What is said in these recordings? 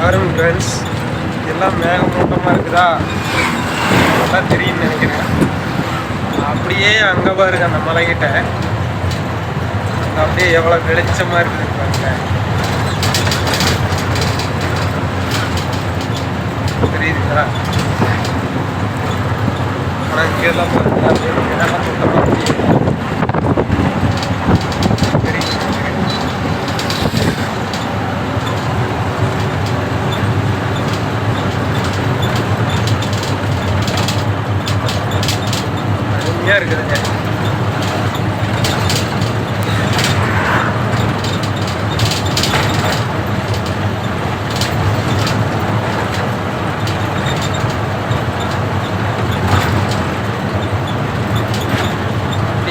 பாருங்க ஃப்ரெண்ட்ஸ் எல்லாம் மேகமூட்டமாக இருக்குதா? நல்லா தெரியும்னு நினைக்கிறேன். அப்படியே அங்கே பாருங்க அந்த மலைகிட்ட. அப்படியே எவ்வளோ வெளிச்சமாக இருக்குது பாருங்க. தெரியுதுங்களா ஆனால் இங்கெல்லாம் எல்லாம் அப்படியே மேகமூட்டமாக சுத்தமாக தெரியுது தெரியுது. அருமையாக இருக்குதுங்க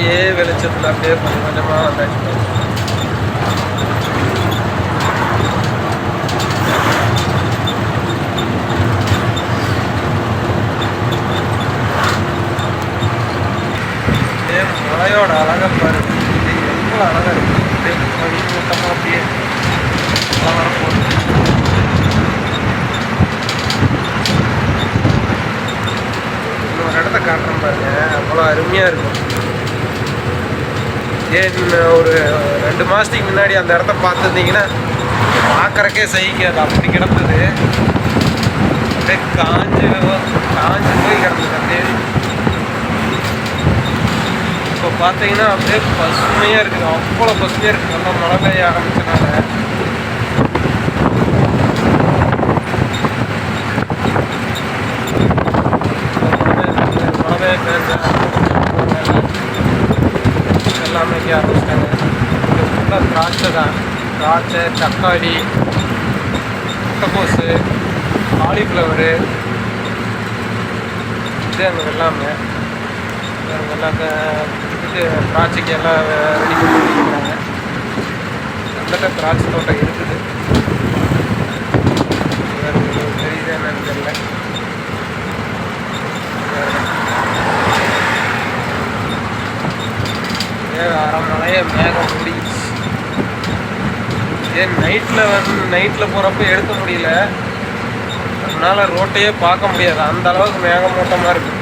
அப்படியே வெளிச்சத்தில் அப்படியே கொஞ்சம் கொஞ்சமாக வந்தாச்சு மலையோட அழகை பாருங்க. இது எவ்வளோ அழகாக இருக்கு. அப்படியே மணி அப்படியே மலை போகுது இன்னொரு இடத்த காட்டுறேன் பாருங்க. அவ்வளோ அருமையாக இருக்கும். ஏன் ஒரு ரெண்டு மாதத்துக்கு முன்னாடி அந்த இடத்த பார்த்துருந்தீங்கன்னா பார்க்குறக்கே சகிக்காது அப்படி கிடந்தது. அப்படியே காஞ்சி காஞ்சி போய் கிடந்தது அப்படியே இப்போ பார்த்தீங்கன்னா அப்படியே பசுமையாக இருக்குது. அவ்வளோ பசுமையாக இருக்குது நல்லா மழை பெய்ய ஆரம்பிச்சனால மழை பெய்ய எல்லாமே வைக்க ஆரம்பிச்சிட்டாங்க இது ஃபுல்லாக திராட்சை தான் திராட்சை தக்காளி முட்டைக்கோஸு காலிஃப்ளவரு இது அங்கே எல்லாமே அங்கே எல்லாம் இது திராட்சைக்கு எல்லாம் ரெடி பண்ணி வச்சுக்கிறாங்க அந்த திராட்சை தோட்டம் இருக்குது மேக மேகம் முடி ஏன் நைட்டில் வந்து நைட்டில் போகிறப்ப எடுக்க முடியல அதனால் ரோட்டையே பார்க்க முடியாது அந்த அளவுக்கு மேகமூட்டமாக இருக்குது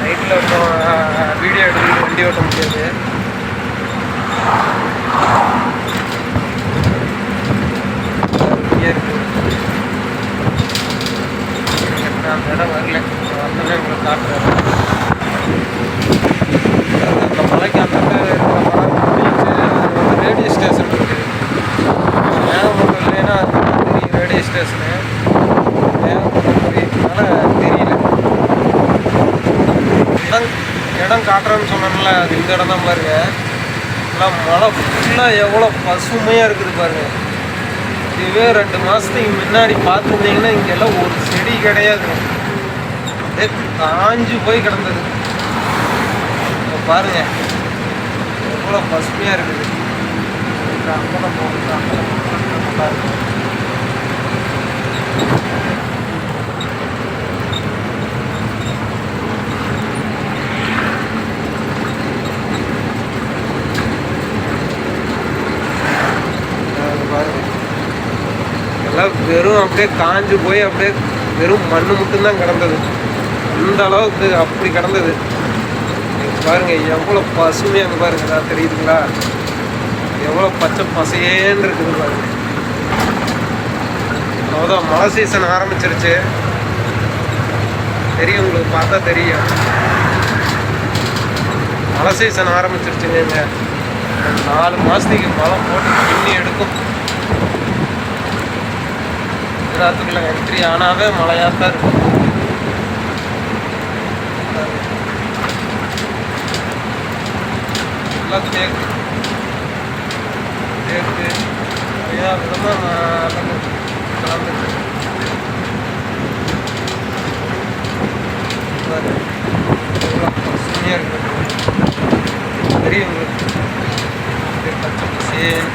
நைட்டில் வீடியோ எடுத்து வண்டி ஓட்ட முடியாது அருமையா இருக்கு. நான் அந்த இடம் வரல வந்தோடனே உங்களை காட்டுறேன் அந்த மலைக்கு அந்த இருக்கிற மரம் பீச்சு அது வந்து ரேடியோ ஸ்டேஷன் இருக்குது மேகமூட்டம் இல்லைன்னா அது தெரியும் ரேடியோ ஸ்டேஷனு மேகமூட்டம் புரியறதுனால தெரியல இடம் இடம் காட்டுறேன்னு சொன்னேன்ல அது இந்த இடம் தான் பாருங்க. எல்லாம் மழை ஃபுல்லாக எவ்வளோ பசுமையாக இருக்குது பாருங்க. இதுவே ரெண்டு மாதத்துக்கு முன்னாடி பார்த்துருந்தீங்கன்னா இங்கெல்லாம் ஒரு செடி கிடையாது. அப்படியே காஞ்சு போய் கிடந்தது. இப்போ பாருங்க. எவ்வளோ பசுமையாக இருக்குது. இந்த அம்பலம் போகுது. அம்பலம் நல்லா இருக்கு. அது பாருங்க எல்லாம் வெறும் அப்படியே காஞ்சு போய் அப்படியே வெறும் மண் மட்டும்தான் கிடந்தது. அந்த அளவுக்கு அப்படி கிடந்தது. இங்க பாருங்க எவ்வளோ பசுமையாக பாருங்க நான் தெரியுதுங்களா? எவ்வளோ பச்சை பசையேன்னு இருக்குது பாருங்க. அவ்வளோதான் மழை சீசன் ஆரம்பிச்சிருச்சு. தெரியும் உங்களுக்கு பார்த்தா தெரியும். மழை சீசன் ஆரம்பிச்சிருச்சுங்க நாலு மாதத்துக்கு மழை போட்டு பின்னி எடுக்கும். குஜராத்துக்குள்ள என்ட்ரி ஆனாவே மழையாக தான் இருக்கும். எல்லாம் தேக்கு தேக்கு நிறையா விதமாக கலந்துச்சு பாரு, பசுமையாக இருக்குது. தெரியும் உங்களுக்கு பச்சை பசேல்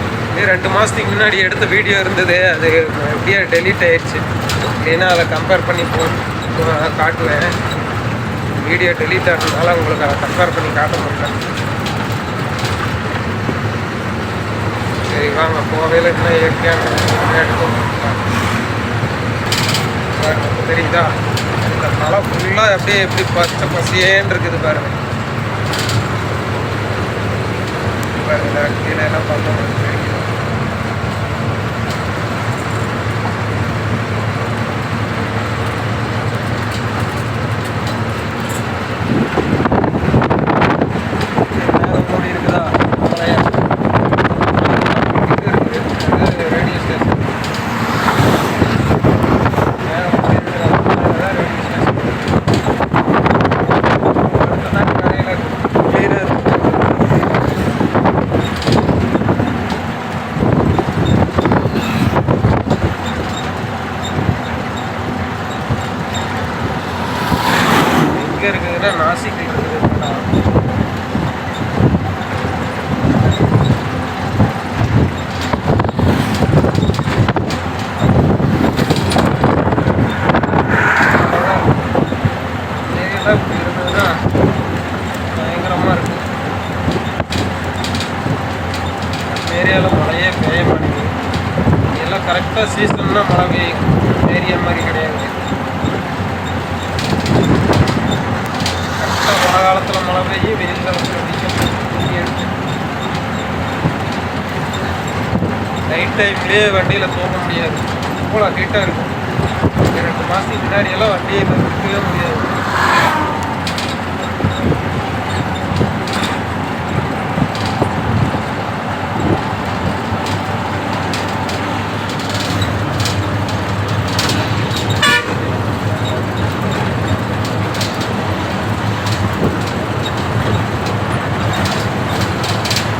இது ரெண்டு மாதத்துக்கு முன்னாடி எடுத்த வீடியோ இருந்தது அது அப்படியே டெலீட் ஆயிடுச்சு. ஏன்னா அதை கம்பேர் பண்ணி போ காட்டுவேன் வீடியோ டெலீட் ஆனதுனால உங்களுக்கு அதை கம்பேர் பண்ணி காட்ட முடியல. சரி வாங்க போகையில் என்ன இயற்கையான எடுக்கும்? தெரியுதா? இந்த மலை ஃபுல்லாக அப்படியே எப்படி பச்சை பசியேன்னு இருக்குது பாருங்க. பாருங்க கீழே எல்லாம் பார்த்தா உங்களுக்கு தெரியும் மேகம் மூடி இருக்குதா மலையா இது இருக்குது இது ரேடியோ ஸ்டேஷன் மேகம் மூடி இருக்குதா அதுதான் ரேடியோ ஸ்டேஷன் அடுத்ததான் கரையில் கிளியராக இருக்கு எங்கே இருக்குதுன்னா நாசிக் இருக்குது. ஏரியாலாம் இப்படி பயங்கரமாக இருக்கும் ஏரியாவில் மழையே பெய்ய மாட்டேங்குது. எல்லாம் கரெக்டாக சீசன்னா மழை பெய்யும். ஏரியா மாதிரி கிடையாது. கரெக்டாக மழை காலத்தில் மழை பெய்யும் வெயில் காலத்தில் அடிக்கும் நைட் டைம்லேயே வண்டியில் போக முடியாது அவ்வளோ ஹீட்டாக இருக்கும் ரெண்டு மாதத்துக்கு முன்னாடியெல்லாம் வண்டியை நிறுத்தவே முடியாது